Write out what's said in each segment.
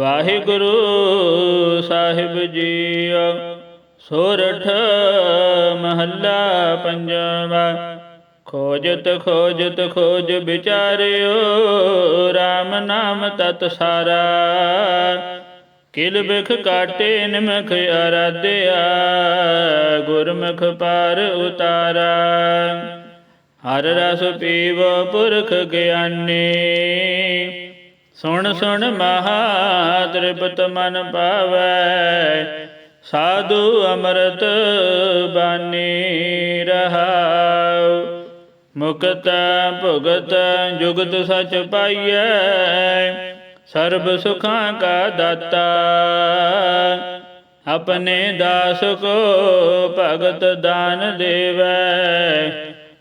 ਵਾਹਿਗੁਰੂ ਸਾਹਿਬ ਜੀ ਸੋਰਠ ਮਹੱਲਾ ਪੰਜਵਾ। ਖੋਜਤ ਖੋਜਤ ਖੋਜ ਵਿਚਾਰਿਓ RAM ਨਾਮ ਤਤ ਸਾਰਾ। ਕਿਲ ਬਿਖ ਕਾਟੇ ਨਿਮਖ ਅਰਾਧਿਆ, ਗੁਰਮੁਖ ਪਾਰ ਉਤਾਰਾ। ਹਰ ਰਸ ਪੀਵੋ ਪੁਰਖ ਗਿਆਨੀ ਸੁਣ ਸੁਣ ਮਹਾ ਤ੍ਰਿਪਤ ਮਨ ਪਾਵੈ, ਸਾਧੂ ਅੰਮ੍ਰਿਤ ਬਾਣੀ ਰਹਾਉ। ਮੁਕਤ ਭੁਗਤ, ਜੁਗਤ ਸਚ ਪਾਈਐ, ਸਰਬ ਸੁਖਾਂ ਕਾ ਦਾਤਾ। ਆਪਣੇ ਦਾਸ ਕੋ ਭਗਤ ਦਾਨ ਦੇਵੈ,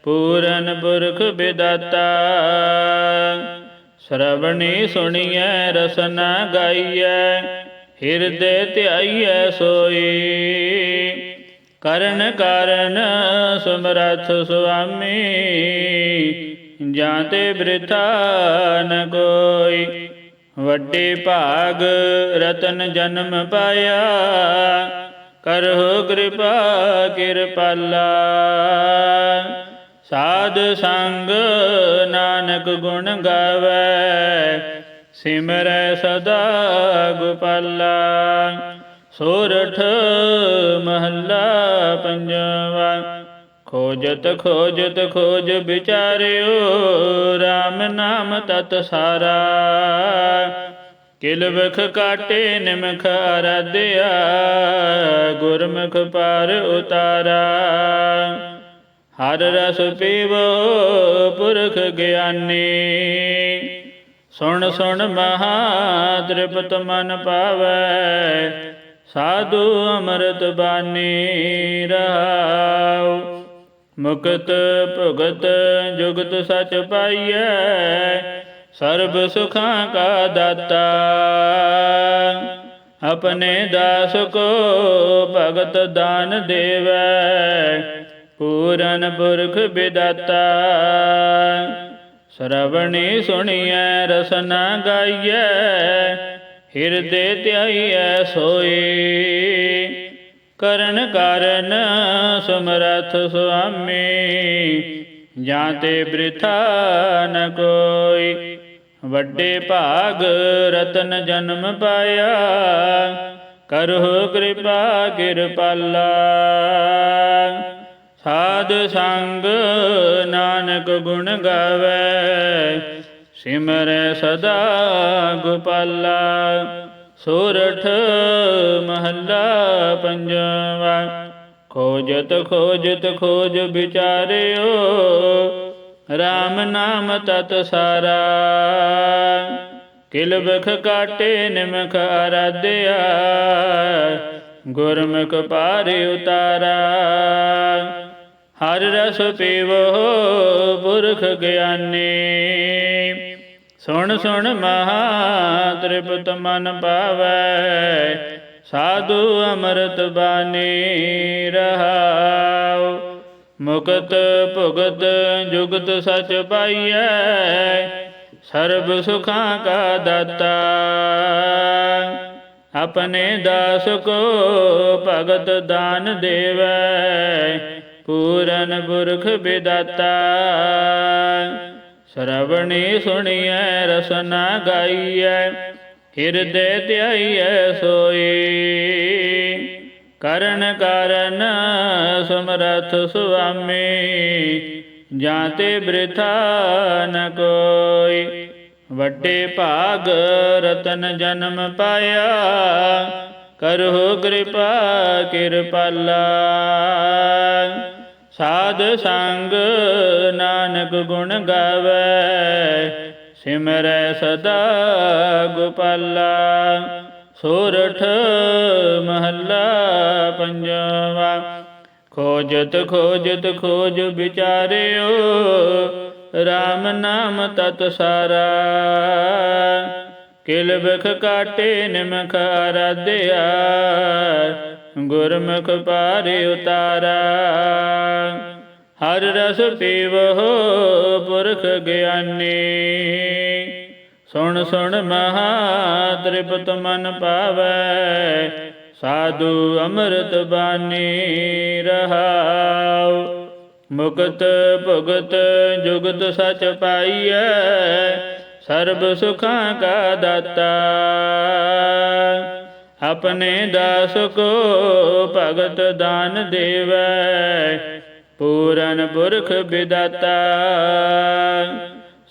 ਪੂਰਨ ਪੁਰਖ ਬਿਦਾਤਾ ਸ਼ਰਵਣੀ ਸੁਣੀਐ, ਰਸਨਾ ਗਾਈਐ, ਹਿਰਦੇ ਧਿਆਈਐ ਸੋਈ। ਕਰਨ ਕਾਰਨ ਸਮਰਥ ਸੁਆਮੀ ਜਾਂ ਤੇ ਬ੍ਰਿਥਾ ਨ ਕੋਈ। ਵੱਡੇ ਭਾਗ ਰਤਨ ਜਨਮ ਪਾਇਆ, ਕਰਹੁ ਕਿਰਪਾ ਕਿਰਪਾਲਾ। ਸਾਧ ਸੰਗ ਨਾਨਕ ਗੁਣ ਗਾਵੇ, ਸਿਮਰੈ ਸਦਾ ਗੋਪਾਲਾ। ਸੋਰਠ ਮਹੱਲਾ ਪੰਜਵਾ, ਖੋਜਤ ਖੋਜਤ ਖੋਜ ਵਿਚਾਰਿਓ RAM ਨਾਮ ਤਤ ਸਾਰਾ। ਕਿਲ ਵਖ ਕਾਟੇ ਨਿਮਖ ਅਰਾਧਿਆ ਗੁਰਮੁਖ ਪਾਰ ਉਤਾਰਾ। ਹਰ ਰਸ ਪੀਵੋ ਪੁਰਖ ਗਿਆਨੀ। ਸੁਣ ਸੁਣ ਮਹਾ ਤ੍ਰਿਪਤ ਮਨ ਪਾਵੈ, ਸਾਧੂ ਅੰਮ੍ਰਿਤ ਬਾਣੀ ਰਹਾਉ। ਮੁਕਤ ਭੁਗਤ ਜੁਗਤ ਸਚ ਪਾਈਐ, ਸਰਬ ਸੁਖਾਂ ਕਾ ਦਾਤਾ। ਆਪਣੇ ਦਾਸ ਕੋ ਭਗਤ ਦਾਨ ਦੇਵੈ ਪੂਰਨ ਪੁਰਖ ਬਿਦਾਤਾ ਸ਼ਰਵਣੀ ਸੁਣੀਐ, ਰਸਨਾ ਗਾਈਐ, ਹਿਰਦੇ ਧਿਆਈਐ ਸੋਈ। ਕਰਨ ਕਾਰਨ ਸਮਰਥ ਸੁਆਮੀ ਜਾਂ ਤੇ ਬ੍ਰਿਥਾ ਨ ਕੋਈ। ਵੱਡੇ ਭਾਗ ਰਤਨ ਜਨਮ ਪਾਇਆ, ਕਰਹੁ ਕਿਰਪਾ ਕਿਰਪਾਲਾ। ਸਾਧ ਸੰਗ ਨਾਨਕ ਗੁਣ ਗਾਵੇ, ਸਿਮਰੈ ਸਦਾ ਗੋਪਾਲਾ, ਸੋਰਠ ਮਹੱਲਾ ਪੰਜਵਾ। ਖੋਜਤ ਖੋਜਤ ਖੋਜ ਵਿਚਾਰਿਓ RAM ਨਾਮ ਤਤ ਸਾਰਾ। ਕਿਲ ਬਖ ਕਾਟੇ ਨਿਮਖ ਅਰਾਧਿਆ ਗੁਰਮੁਖ ਪਾਰਿ ਉਤਾਰਾ। ਹਰ ਰਸ ਪੀਵੋ ਪੁਰਖ ਗਿਆਨੀ। ਸੁਣ ਸੁਣ ਮਹਾ ਤ੍ਰਿਪਤ ਮਨ ਪਾਵੈ, ਸਾਧੂ ਅੰਮ੍ਰਿਤ ਬਾਣੀ ਰਹਾਉ। ਮੁਕਤ ਭੁਗਤ ਜੁਗਤ ਸਚ ਪਾਈਐ, ਸਰਬ ਸੁਖਾਂ ਕਾ ਦਾਤਾ। ਆਪਣੇ ਦਾਸ ਕੋ ਭਗਤ ਦਾਨ ਦੇਵੈ ਪੂਰਨ ਪੁਰਖ ਬਿਦਾਤਾ ਸ਼ਰਵਣੀ ਸੁਣੀਐ, ਰਸਨਾ ਗਾਈਐ, ਹਿਰਦੇ ਧਿਆਈਐ ਸੋਈ। ਕਰਨ ਕਾਰਨ ਸਮਰਥ ਸੁਆਮੀ ਜਾਂ ਤੇ ਬ੍ਰਿਥਾ ਨ ਕੋਈ। ਵੱਡੇ ਭਾਗ ਰਤਨ ਜਨਮ ਪਾਇਆ, ਕਰਹੁ ਕਿਰਪਾ ਕਿਰਪਾਲਾ। ਸਾਧ ਸੰਗ ਨਾਨਕ ਗੁਣ ਗਾਵੇ, ਸਿਮਰੈ ਸਦਾ ਗੋਪਾਲਾ, ਸੋਰਠ ਮਹੱਲਾ ਪੰਜਵਾ। ਖੋਜਤ ਖੋਜਤ ਖੋਜ ਵਿਚਾਰਿਓ RAM ਨਾਮ ਤਤ ਸਾਰਾ। ਕਿਲ ਬਖ ਕਾਟੇ ਨਿਮਖ ਅਰਾਧਿਆ ਗੁਰਮੁਖ ਪਾਰਿ ਉਤਾਰਾ। ਹਰ ਰਸ ਪੀਵੋ ਪੁਰਖ ਗਿਆਨੀ। ਸੁਣ ਸੁਣ ਮਹਾ ਤ੍ਰਿਪਤ ਮਨ ਪਾਵੈ। ਸਾਧੂ ਅੰਮ੍ਰਿਤ ਬਾਣੀ ਰਹਾਉ। ਮੁਕਤ ਭੁਗਤ ਜੁਗਤ ਸਚ ਪਾਈਐ। ਸਰਬ ਸੁਖਾਂ ਕਾ ਦਾਤਾ। ਆਪਣੇ ਦਾਸ ਕੋ ਭਗਤ ਦਾਨ ਦੇਵੈ। ਪੂਰਨ ਪੁਰਖ ਵਿਦਾਤਾ,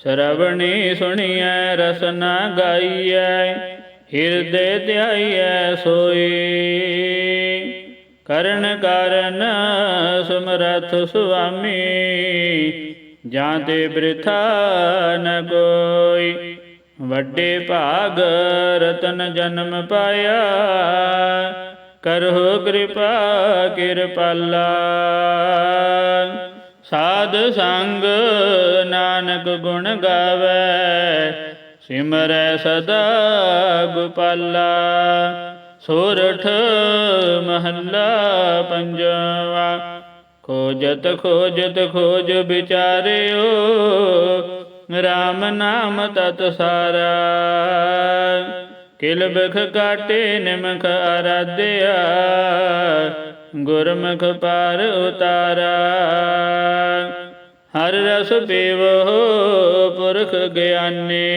ਸ਼ਰਵਣੀ ਸੁਣੀਐ, ਰਸਨਾ ਗਾਈਐ, ਹਿਰਦੇ ਧਿਆਈਐ ਸੋਈ। ਕਰਨ ਕਾਰਨ ਸੁਮਰਥ ਸੁਆਮੀ, ਜਾਂ ਤੇ ਬ੍ਰਿਥਾ ਨ ਕੋਈ। ਵੱਡੇ ਭਾਗ ਰਤਨ ਜਨਮ ਪਾਇਆ। ਕਰੋ ਕਿਰਪਾ ਕਿਰਪਾਲਾ। ਸਾਧ ਸੰਗ ਨਾਨਕ ਗੁਣ ਗਾਵੇ। ਸਿਮਰੈ ਸਦਾ ਗੋਪਾਲਾ। ਸੋਰਠ ਮਹੱਲਾ ਪੰਜਵਾ। ਖੋਜਤ ਖੋਜਤ ਖੋਜ ਵਿਚਾਰਿਓ। RAM ਨਾਮ ਤਤ ਸਾਰਾ। ਕਿਲ ਬਿਖ ਕਾਟੇ, ਨਿਮਖ ਆਰਾਧਿਆ। ਗੁਰਮੁਖ ਪਾਰ ਉਤਾਰਾ। ਹਰ ਰਸ ਪੀਵੋ ਪੁਰਖ ਗਿਆਨੀ।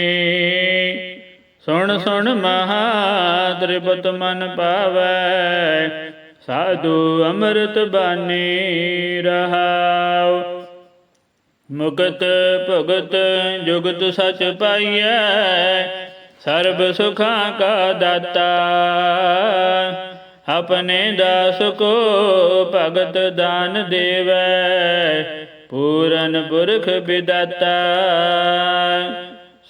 ਸੁਣ ਸੁਣ ਮਹਾ ਤ੍ਰਿਪਤ ਮਨ ਪਾਵੈ। ਸਾਧੂ ਅੰਮ੍ਰਿਤ ਬਾਣੀ ਰਹਾਉ। ਮੁਕਤ ਭਗਤ ਜੁਗਤ ਸਚ ਪਾਈਐ, ਸਰਬ ਸੁਖਾਂ ਕਾ ਦਾਤਾ। ਆਪਣੇ ਦਾਸ ਕੋ ਭਗਤ ਦਾਨ ਦੇਵੈ, ਪੂਰਨ ਪੁਰਖ ਵਿਦਾਤਾ।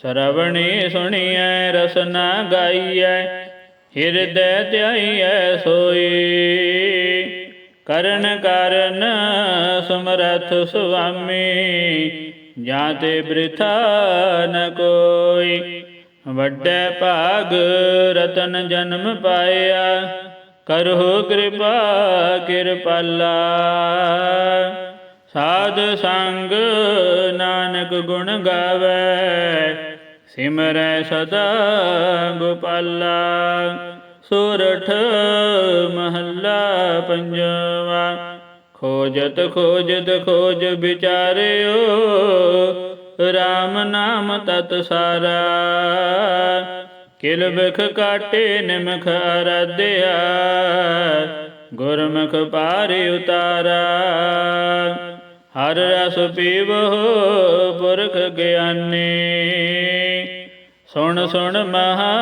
ਸਰਵਣੀ ਸੁਣੀਐ, ਰਸਨਾ ਗਾਈਐ, ਹਿਰਦੈ ਧਿਆਈਐ ਸੋਈ। ਕਰਨ ਕਾਰਨ ਸਮਰਥ ਸੁਆਮੀ ਜਾਂ ਤੇ ਬ੍ਰਿਥਾ ਨ ਕੋਈ। ਵੱਡੇ ਭਾਗ ਰਤਨ ਜਨਮ ਪਾਇਆ ਕਰੋ ਕਿਰਪਾ ਕਿਰਪਾਲਾ। ਸਾਧ ਸੰਗ ਨਾਨਕ ਗੁਣ ਗਾਵੇ, ਸਿਮਰੈ ਸਦਾ ਗੋਪਾਲਾ। ਸੋਰਠ ਮਹੱਲਾ ਪੰਜਵਾ। ਖੋਜਤ ਖੋਜਤ ਖੋਜ ਵਿਚਾਰਿਓ RAM ਨਾਮ ਤਤ ਸਾਰਾ। ਕਿਲ ਬਿਖ ਕਾਟੇ ਨਿਮਖ ਅਰਾਧਿਆ, ਗੁਰਮੁਖ ਪਾਰਿ ਉਤਾਰਾ। ਹਰ ਰਸ ਪੀਵੋ ਪੁਰਖ ਗਿਆਨੀ। ਸੁਣ ਸੁਣ ਮਹਾ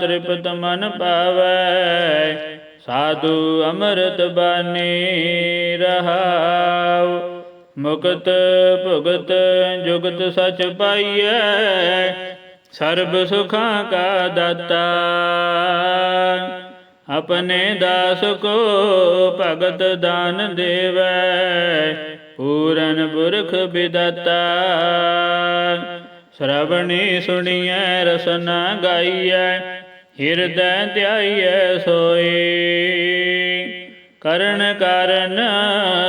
ਤ੍ਰਿਪਤ ਮਨ ਪਾਵੈ। ਸਾਧੂ ਅੰਮ੍ਰਿਤ ਬਾਣੀ ਰਹਾਉ। ਮੁਕਤ ਭੁਗਤ ਜੁਗਤ ਸਚ ਪਾਈਐ। ਸਰਬ ਸੁਖਾਂ ਕਾ ਦਾਤਾ। ਆਪਣੇ ਦਾਸ ਕੋ ਭਗਤ ਦਾਨ ਦੇਵੈ। ਪੂਰਨ ਪੁਰਖ ਵਿਦਾਤਾ। ਸ਼ਰਵਣੀ ਸੁਣੀਐ, ਰਸਨ ਗਾਈਐ, ਹਿਰਦੈ ਧਿਆਈਐ ਸੋਈ। ਕਰਨ ਕਾਰਨ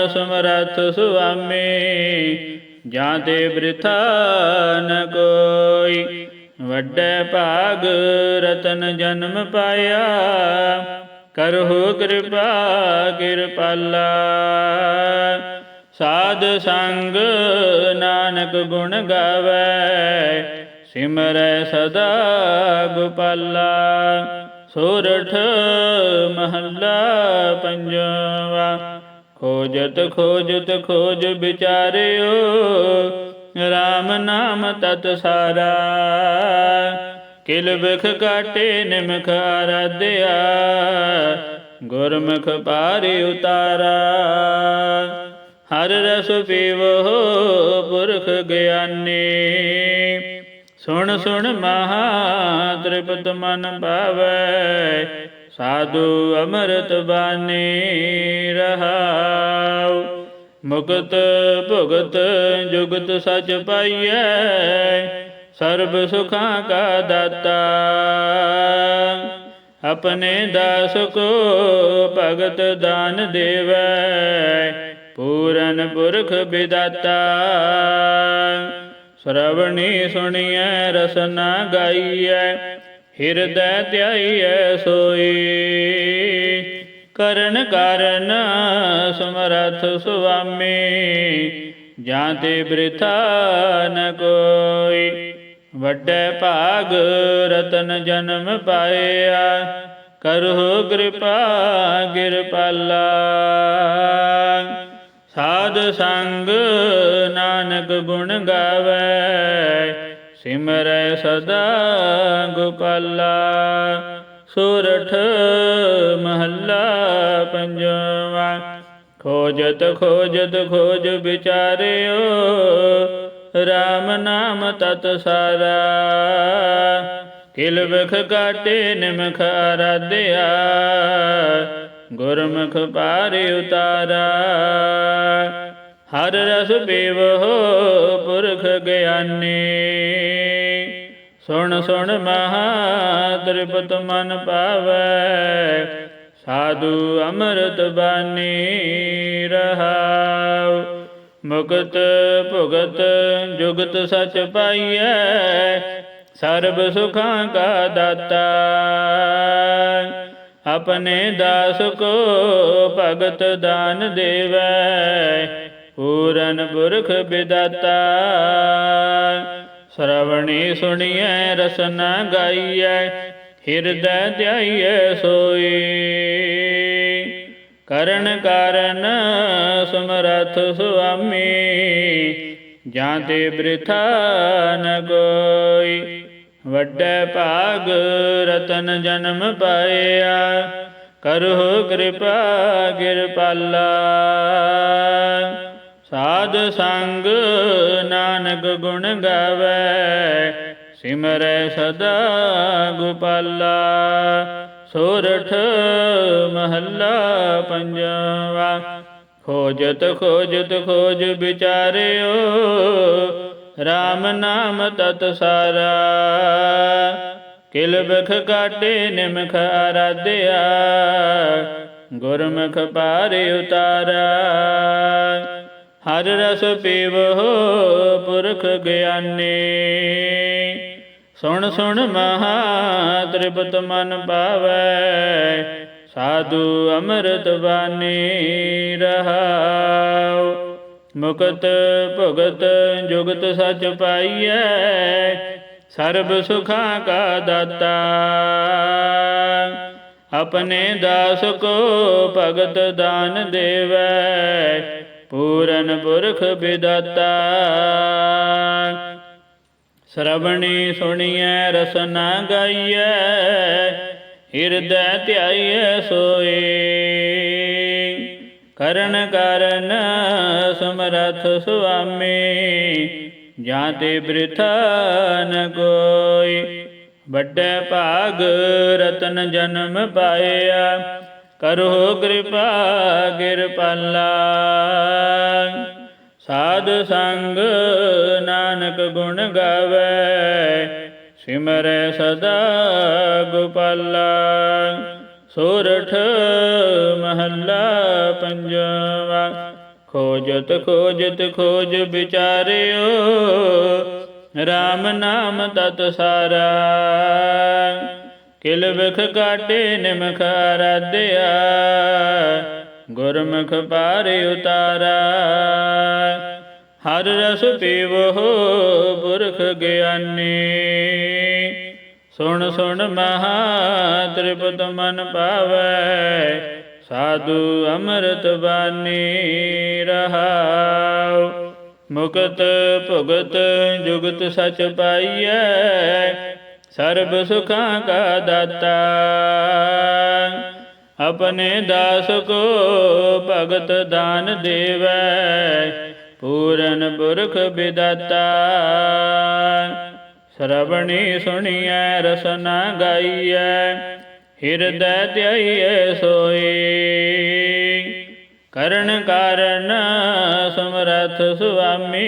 ਸਮਰਥ ਸੁਆਮੀ ਜਾਂ ਤੇ ਬ੍ਰਿਥਾ ਨ ਕੋਈ। ਵੱਡੇ ਭਾਗ ਰਤਨ ਜਨਮ ਪਾਇਆ, ਕਰਹੁ ਕਿਰਪਾ ਕਿਰਪਾਲਾ। ਸਾਧ ਸੰਗ ਨਾਨਕ ਗੁਣ ਗਾਵੇ, ਸਿਮਰੈ ਸਦਾ ਗੋਪਾਲਾ, ਸੋਰਠ ਮਹੱਲਾ ਪੰਜਵਾ। ਖੋਜਤ ਖੋਜਤ ਖੋਜ ਵਿਚਾਰਿਓ RAM ਨਾਮ ਤਤ ਸਾਰਾ। ਕਿਲ ਵਿਖ ਕਾਟੇ ਨਿਮਖ ਆਰਾਧਿਆ, ਗੁਰਮੁਖ ਪਾਰਿ ਉਤਾਰਾ। ਹਰ ਰਸ ਪੀਵੋ ਪੁਰਖ ਗਿਆਨੀ। ਸੁਣ ਸੁਣ ਮਹਾ ਤ੍ਰਿਪਤ ਮਨ ਭਾਵੈ, ਸਾਧੂ ਅੰਮ੍ਰਿਤ ਬਾਣੀ ਰਹਾਉ। ਮੁਕਤ ਭੁਗਤ ਜੁਗਤ ਸਚ ਪਾਈਐ, ਸਰਬ ਸੁਖਾਂ ਕਾ ਦਾਤਾ। ਆਪਣੇ ਦਾਸ ਕੋ ਭਗਤ ਦਾਨ ਦੇਵੈ ਪੂਰਨ ਪੁਰਖ ਵਿਦਾਤਾ। ਸ਼ਰਵਣੀ ਸੁਣੀਐ, ਰਸਨਾ ਗਾਈਐ, ਹਿਰਦੈ ਧਿਆਈਐ ਸੋਈ। ਕਰਨ ਕਾਰਨ ਸਮਰਥ ਸੁਆਮੀ ਜਾਂ ਤੇ ਬ੍ਰਿਥਾ ਨ ਕੋਈ। ਵੱਡੇ ਭਾਗ ਰਤਨ ਜਨਮ ਪਾਇਆ, ਕਰਹੁ ਕਿਰਪਾ ਕਿਰਪਾਲਾ ਸਾਧ ਸੰਗ ਨਾਨਕ ਗੁਣ ਗਾਵੇ, ਸਿਮਰੈ ਸਦਾ ਗੋਪਾਲਾ। ਸੁਰਠ ਮਹੱਲਾ ਪੰਜਵਾ, ਖੋਜਤ ਖੋਜਤ ਖੋਜ ਵਿਚਾਰਿਓ RAM ਨਾਮ ਤਤ ਸਾਰਾ। ਕਿਲ ਬਖ ਕਾਟੇ ਨਿਮਖ ਆਰਾਧਿਆ ਗੁਰਮੁਖ ਪਾਰਿ ਉਤਾਰਾ। ਹਰ ਰਸ ਪੀਵੋ ਪੁਰਖ ਗਿਆਨੀ। ਸੁਣ ਸੁਣ ਮਹਾ ਤ੍ਰਿਪਤ ਮਨ ਪਾਵੈ। ਸਾਧੂ ਅੰਮ੍ਰਿਤ ਬਾਣੀ ਰਹਾਉ। ਮੁਕਤ ਭੁਗਤ ਜੁਗਤ ਸਚ ਪਾਈਐ। ਸਰਬ ਸੁਖਾਂ ਕਾ ਦਾਤਾ। ਆਪਣੇ ਦਾਸ ਕੋ ਭਗਤ ਦਾਨ ਦੇਵੈ, ਪੂਰਨ ਪੁਰਖ ਬਿਦਾਤਾ ਸ਼ਰਵਣੀ ਸੁਣੀਐ, ਰਸਨਾ ਗਾਈਐ, ਹਿਰਦੈ ਧਿਆਈਐ ਸੋਈ। ਕਰਨ ਕਾਰਨ ਸਮਰਥ ਸੁਆਮੀ, ਜਾਂ ਤੇ ਬ੍ਰਿਥਾ ਨ ਕੋਈ। ਵੱਡੇ ਭਾਗ ਰਤਨ ਜਨਮ ਪਾਇਆ। ਕਰਹੁ ਕਿਰਪਾ ਕਿਰਪਾਲਾ ਸਾਧ ਸੰਗ ਨਾਨਕ ਗੁਣ ਗਾਵੇ। ਸਿਮਰੈ ਸਦਾ ਗੋਪਾਲਾ। ਸੋਰਠ ਮਹੱਲਾ ਪੰਜਵਾ। ਖੋਜਤ ਖੋਜਤ ਖੋਜ ਵਿਚਾਰਿਓ। RAM ਨਾਮ ਤਤ ਸਾਰਾ। ਕਿਲ ਬਖ ਕਾਟੇ, ਨਿਮਖ ਆਰਾਧਿਆ। ਗੁਰਮੁਖ ਪਾਰਿ ਉਤਾਰਾ। ਹਰ ਰਸ ਪੀਵੋ ਪੁਰਖ ਗਿਆਨੀ। ਸੁਣ ਸੁਣ ਮਹਾ ਤ੍ਰਿਪਤ ਮਨ ਪਾਵੈ। ਸਾਧੂ ਅੰਮ੍ਰਿਤ ਬਾਣੀ ਰਹਾਉ। ਮੁਕਤ ਭਗਤ ਜੁਗਤ ਸਚ ਪਾਈਐ, ਸਰਬ ਸੁਖਾਂ ਕਾ ਦਾਤਾ। ਆਪਣੇ ਦਾਸ ਕੋ ਭਗਤ ਦਾਨ ਦੇਵੈ, ਪੂਰਨ ਪੁਰਖ ਬਿਦਾਤਾ ਸ਼ਰਵਣੀ ਸੁਣੀਐ, ਰਸਨਾ ਗਾਈਐ, ਹਿਰਦੈ ਧਿਆਈਐ ਸੋਏ। ਕਰਨ ਕਰਨ ਸਮਰਥ ਸੁਆਮੀ, ਜਾਂ ਤੇ ਬ੍ਰਿਥਾ ਨ ਕੋਈ। ਵੱਡੇ ਭਾਗ ਰਤਨ ਜਨਮ ਪਾਇਆ, ਕਰੋ ਕਿਰਪਾ ਕਿਰਪਾਲਾ ਸਾਧ ਸੰਗ ਨਾਨਕ ਗੁਣ ਗਾਵੇ, ਸਿਮਰੈ ਸਦਾ ਗੋਪਾਲਾ। ਸੋਰਠ ਮਹੱਲਾ ਪੰਜਵਾ। ਖੋਜਤ ਖੋਜਤ ਖੋਜ ਵਿਚਾਰਿਓ RAM ਨਾਮ ਤਤ ਸਾਰਾ। ਕਿਲ ਵਿਖ ਕਾਟੇ ਨਿਮਖ ਆਰਾਧਿਆ ਗੁਰਮੁਖ ਪਾਰਿ ਉਤਾਰਾ। ਹਰ ਰਸ ਪੀਵੋ ਪੁਰਖ ਗਿਆਨੀ। ਸੁਣ ਸੁਣ ਮਹਾ ਤ੍ਰਿਪਤ ਮਨ ਪਾਵੈ, ਸਾਧੂ ਅੰਮ੍ਰਿਤ ਬਾਣੀ ਰਹਾਉ। ਮੁਕਤ ਭੁਗਤ ਜੁਗਤ ਸਚ ਪਾਈਐ, ਸਰਬ ਸੁਖਾਂ ਕਾ ਦਾਤਾ। ਆਪਣੇ ਦਾਸ ਕੋ ਭਗਤ ਦਾਨ ਦੇਵੈ, ਪੂਰਨ ਪੁਰਖ ਵਿਦਾਤਾ। ਸ਼ਰਵਣੀ ਸੁਣੀਐ, ਰਸਨਾ ਗਾਈਐ, ਹਿਰਦੈ ਧਿਆਈਐ ਸੋਈ। ਕਰਨ ਕਾਰਨ ਸਮਰਥ ਸੁਆਮੀ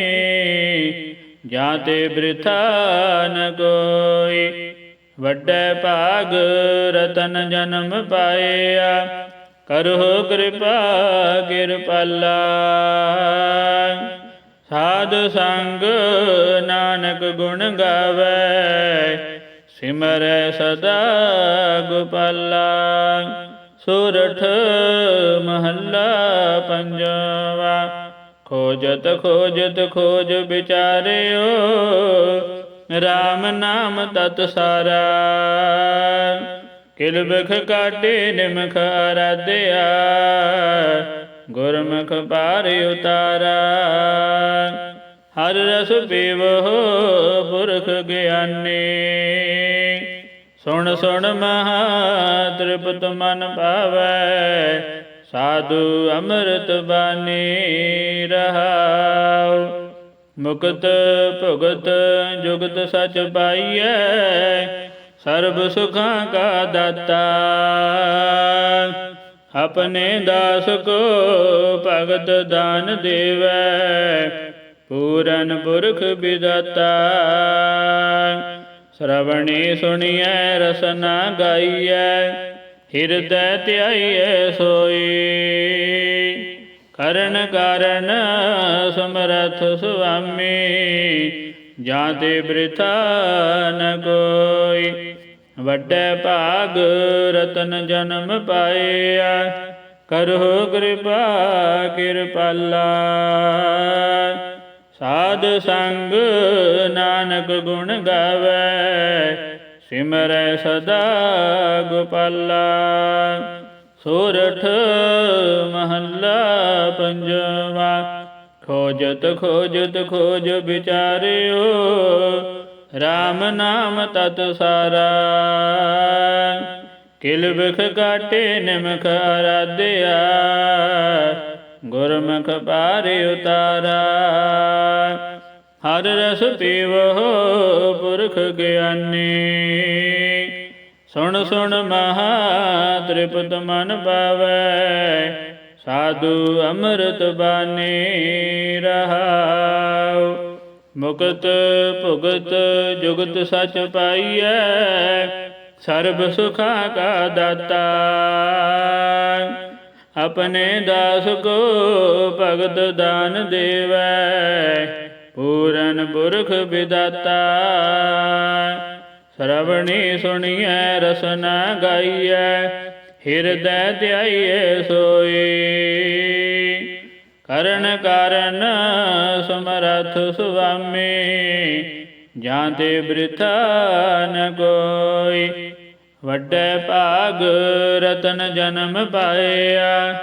ਜਾਂ ਤੇ ਬ੍ਰਿਥਾ ਨ ਕੋਈ। ਵੱਡੇ ਭਾਗ ਰਤਨ ਜਨਮ ਪਾਇਆ ਕਰੋ ਕਿਰਪਾ ਕਿਰਪਾਲਾ। ਸਾਧ ਸੰਗ ਨਾਨਕ ਗੁਣ ਗਾਵੇ, ਸਿਮਰੈ ਸਦਾ ਗੋਪਾਲਾ। ਸੁਰਠ ਮਹੱਲਾ ਪੰਜਵਾ, ਖੋਜਤ ਖੋਜਤ ਖੋਜ ਵਿਚਾਰਿਓ RAM ਨਾਮ ਤਤ ਸਾਰਾ। ਕਿਲ ਬਿਖ ਕਾਟੇ ਨਿਮਖ ਅਰਾਧਿਆ ਗੁਰਮੁਖ ਪਾਰ ਉਤਾਰਾ। ਹਰ ਰਸ ਪੀਵੋ ਪੁਰਖ ਗਿਆਨੀ। ਸੁਣ ਸੁਣ ਮਹਾ ਤ੍ਰਿਪਤ ਮਨ ਪਾਵੈ ਸਾਧੂ ਅੰਮ੍ਰਿਤ ਬਾਣੀ ਰਹਾਉ। ਮੁਕਤ ਭੁਗਤ ਜੁਗਤ ਸਚ ਪਾਈਐ। ਸਰਬ ਸੁਖਾਂ ਕਾ ਦਾਤਾ। ਆਪਣੇ ਦਾਸ ਕੋ ਭਗਤ ਦਾਨ ਦੇਵੈ, ਪੂਰਨ ਪੁਰਖ ਵਿਦਾਤਾ। ਸ਼ਰਵਣੀ ਸੁਣੀਐ, ਰਸਨਾ ਗਾਈਐ, ਹਿਰਦੈ ਧਿਆਈਐ ਸੋਈ। ਕਰਨ ਕਾਰਨ ਸਮਰਥ ਸੁਆਮੀ, ਜਾਂ ਤੇ ਬ੍ਰਿਥਾ ਨ ਕੋਈ। ਵੱਡੇ ਭਾਗ ਰਤਨ ਜਨਮ ਪਾਇਆ। ਕਰੋ ਕਿਰਪਾ, ਕਿਰਪਾਲਾ। ਸਾਧ ਸੰਗ ਨਾਨਕ ਗੁਣ ਗਾਵੇ। ਸਿਮਰੈ ਸਦਾ ਗੋਪਾਲਾ। ਸੋਰਠ ਮਹੱਲਾ ਪੰਜਵਾ। ਖੋਜਤ ਖੋਜਤ ਖੋਜ ਵਿਚਾਰਿਓ। RAM ਨਾਮ ਤਤ ਸਾਰਾ। ਕਿਲ ਬਿਖ ਕਾਟੇ, ਨਿਮਖ ਅਰਾਧਿਆ ਗੁਰਮੁਖ ਪਾਰ ਉਤਾਰਾ। ਹਰ ਰਸ ਪੀਵੋ, ਪੁਰਖ ਗਿਆਨੀ। ਸੁਣ ਸੁਣ ਮਹਾ ਤ੍ਰਿਪਤ ਮਨ ਪਾਵੈ। ਸਾਧੂ ਅੰਮ੍ਰਿਤ ਬਾਣੀ ਰਹਾਉ। ਮੁਕਤ ਭੁਗਤ ਜੁਗਤ ਸਚ ਪਾਈਐ, ਸਰਬ ਸੁਖਾਂ ਕਾ ਦਾਤਾ। ਆਪਣੇ ਦਾਸ ਕੋ ਭਗਤ ਦਾਨ ਦੇਵੈ, ਪੂਰਨ ਪੁਰਖ ਵਿਦਾਤਾ। ਸ਼ਰਵਣੀ ਸੁਣੀਐ, ਰਸਨਾ ਗਾਈਐ, ਹਿਰਦੈ ਧਿਆਈਐ ਸੋਈ। ਕਰਨ ਕਾਰਨ ਸਮਰਥ ਸੁਆਮੀ, ਜਾਂ ਤੇ ਬ੍ਰਿਥਾ ਨ ਕੋਈ। ਵੱਡੇ ਭਾਗ ਰਤਨ ਜਨਮ ਪਾਇਆ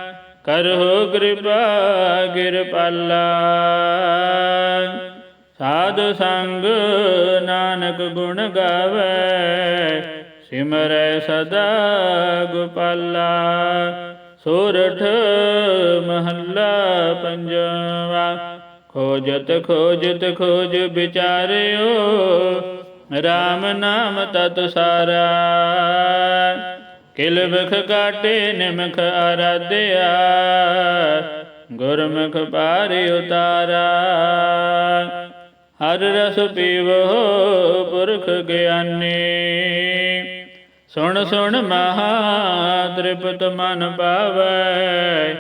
ਕਰੋ ਕਿਰਪਾ ਕਿਰਪਾਲਾ ਸਾਧ ਸੰਗ ਨਾਨਕ ਗੁਣ ਗਾਵੇ, ਸਿਮਰੈ ਸਦਾ ਗੋਪਾਲਾ। ਸੋਰਠ ਮਹੱਲਾ ਪੰਜਵਾ। ਖੋਜਤ ਖੋਜਤ, ਖੋਜ ਵਿਚਾਰਿਓ RAM ਨਾਮ ਤਤ ਸਾਰਾ। ਕਿਲ ਬਖ ਕਾਟੇ, ਨਿਮਖ ਅਰਾਧਿਆ ਗੁਰਮੁਖ ਪਾਰ ਉਤਾਰਾ। ਹਰ ਰਸ ਪੀਵੋ ਪੁਰਖ ਗਿਆਨੀ। ਸੁਣ ਸੁਣ ਮਹਾ ਤ੍ਰਿਪਤ ਮਨ ਪਾਵੈ,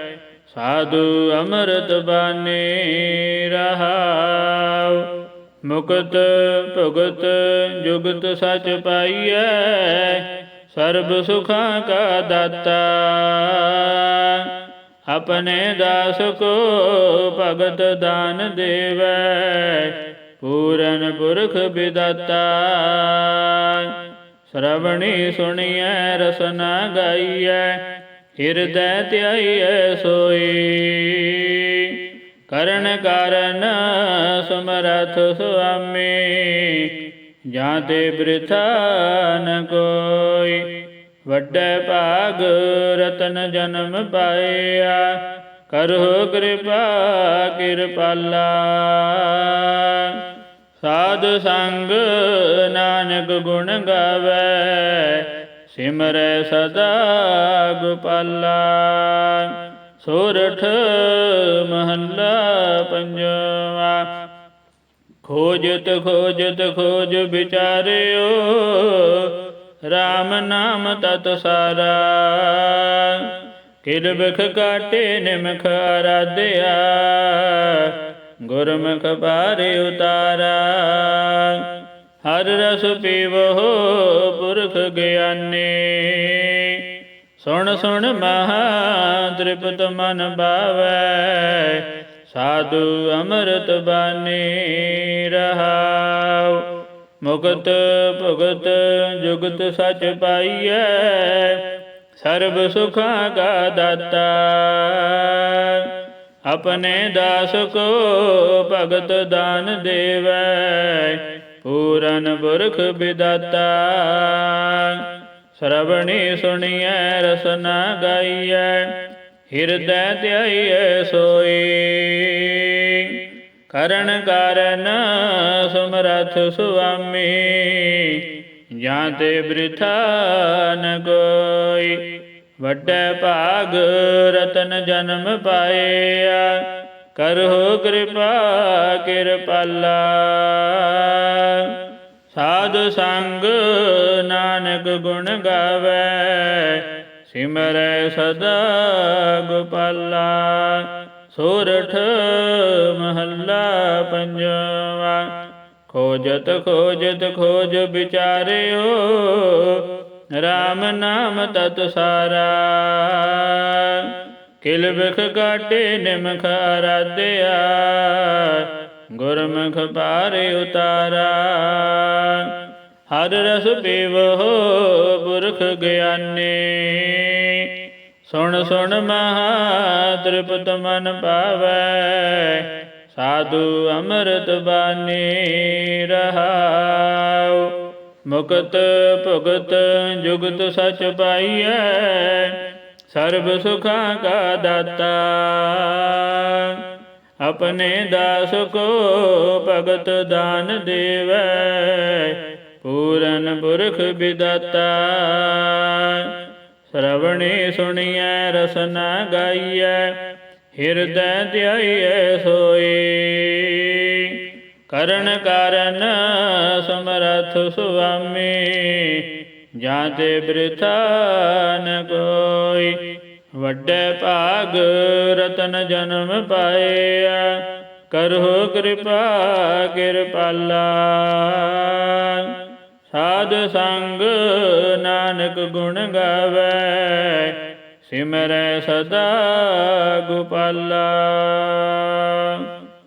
ਸਾਧੂ ਅੰਮ੍ਰਿਤ ਬਾਣੀ ਰਹਾਉ। ਮੁਕਤ ਭੁਗਤ ਜੁਗਤ ਸਚ ਪਾਈਐ, ਸਰਬ ਸੁਖਾਂ ਕਾ ਦਾਤਾ। ਆਪਣੇ ਦਾਸ ਕੋ ਭਗਤ ਦਾਨ ਦੇਵੈ, ਪੂਰਨ ਪੁਰਖ ਵਿਦਾਤਾ। ਰਵਣੀ ਸੁਣੀਐ, ਰਸਨਾ ਗਾਈਐ, ਹਿਰਦੈ ਧਿਆਈਐ ਸੋਈ। ਕਰਨ ਕਾਰਨ ਸਮਰਥ ਸੁਆਮੀ ਜਾਂ ਤੇ ਬ੍ਰਿਥਾ ਨ ਕੋਈ। ਵੱਡੇ ਭਾਗ ਰਤਨ ਜਨਮ ਪਾਇਆ ਕਰੋ ਕਿਰਪਾ ਕਿਰਪਾਲਾ। ਸਾਧ ਸੰਗ ਨਾਨਕ ਗੁਣ ਗਾਵੇ, ਸਿਮਰੈ ਸਦਾ ਗੋਪਾਲਾ। ਸੋਰਠ ਮਹੱਲਾ ਪੰਜਵਾ। ਖੋਜਤ ਖੋਜਤ ਖੋਜ ਵਿਚਾਰਿਓ RAM ਨਾਮ ਤਤ ਸਾਰਾ। ਕਿਲ ਬਿਖ ਕਾਟੇ ਨਿਮਖ ਅਰਾਧਿਆ ਗੁਰਮੁਖ ਬਾਰੇ ਉਤਾਰਾ। ਹਰ ਰਸ ਪੀਵੋ ਪੁਰਖ ਗਿਆਨੀ। ਸੁਣ ਸੁਣ ਮਹਾ ਤ੍ਰਿਪਤ ਮਨ ਭਾਵੈ। ਸਾਧੂ ਅੰਮ੍ਰਿਤ ਬਾਣੀ ਰਹਾਉ। ਮੁਕਤ ਭੁਗਤ ਜੁਗਤ ਸਚ ਪਾਈਐ। ਸਰਬ ਸੁਖਾਂ ਕਾ ਦਾਤਾ। ਆਪਣੇ ਦਾਸ ਕੋ ਭਗਤ ਦਾਨ ਦੇਵੈ, ਪੂਰਨ ਬੁਰਖ ਵਿਦਾਤਾ। ਸਰਵਣੀ ਸੁਣੀਐ, ਰਸਨਾ ਗਾਈਐ, ਹਿਰਦੈ ਧਿਆਈਐ ਸੋਈ। ਕਰਨ ਕਾਰਨ ਸਮਰਥ ਸੁਆਮੀ, ਜਾਂ ਤੇ ਬ੍ਰਿਥਾ ਨ ਕੋਈ ਵੱਡੇ ਭਾਗ ਰਤਨ ਜਨਮ ਪਾਇਆ। ਕਰੋ ਕਿਰਪਾ ਕਿਰਪਾਲਾ ਸਾਧੂ ਸੰਗ ਨਾਨਕ ਗੁਣ ਗਾਵੇ। ਸਿਮਰੈ ਸਦਾ ਗੋਪਾਲਾ। ਸੋਰਠ ਮਹੱਲਾ ਪੰਜਵਾ। ਖੋਜਤ ਖੋਜਤ ਖੋਜ ਵਿਚਾਰਿਓ। RAM ਨਾਮ ਤਤ ਸਾਰਾ। ਕਿਲ ਬਿਖ ਕਾਟੇ ਨਿਮਖ ਆਰਾਧਿਆ, ਗੁਰਮੁਖ ਪਾਰੇ ਉਤਾਰਾ। ਹਰ ਰਸ ਪੀਵੋ ਪੁਰਖ ਗਿਆਨੀ। ਸੁਣ ਸੁਣ ਮਹਾ ਤ੍ਰਿਪਤ ਮਨ ਪਾਵੈ, ਸਾਧੂ ਅੰਮ੍ਰਿਤ ਬਾਣੀ ਰਹਾਉ। ਮੁਕਤ ਭੁਗਤ ਜੁਗਤ ਸਚ ਪਾਈਐ, ਸਰਬ ਸੁਖਾਂ ਕਾ ਦਾਤਾ। ਆਪਣੇ ਦਾਸ ਕੋ ਭਗਤ ਦਾਨ ਦੇਵੈ, ਪੂਰਨ ਪੁਰਖ ਵਿਦਾਤਾ। ਸਰਵਣੀ ਸੁਣੀਐ, ਰਸਨਾ ਗਾਈਐ, ਹਿਰਦੈ ਧਿਆਈਐ ਸੋਏ। ਕਰਨ ਕਾਰਨ ਸਮਰਥ ਸੁਆਮੀ ਜਾਂ ਤੇ ਬ੍ਰਿਥਾ ਨ ਕੋਈ। ਵੱਡੇ ਭਾਗ ਰਤਨ ਜਨਮ ਪਾਇਆ ਕਰੋ ਕਿਰਪਾ ਕਿਰਪਾਲਾ ਸਾਧ ਸੰਗ ਨਾਨਕ ਗੁਣ ਗਾਵੇ, ਸਿਮਰੈ ਸਦਾ ਗੋਪਾਲਾ।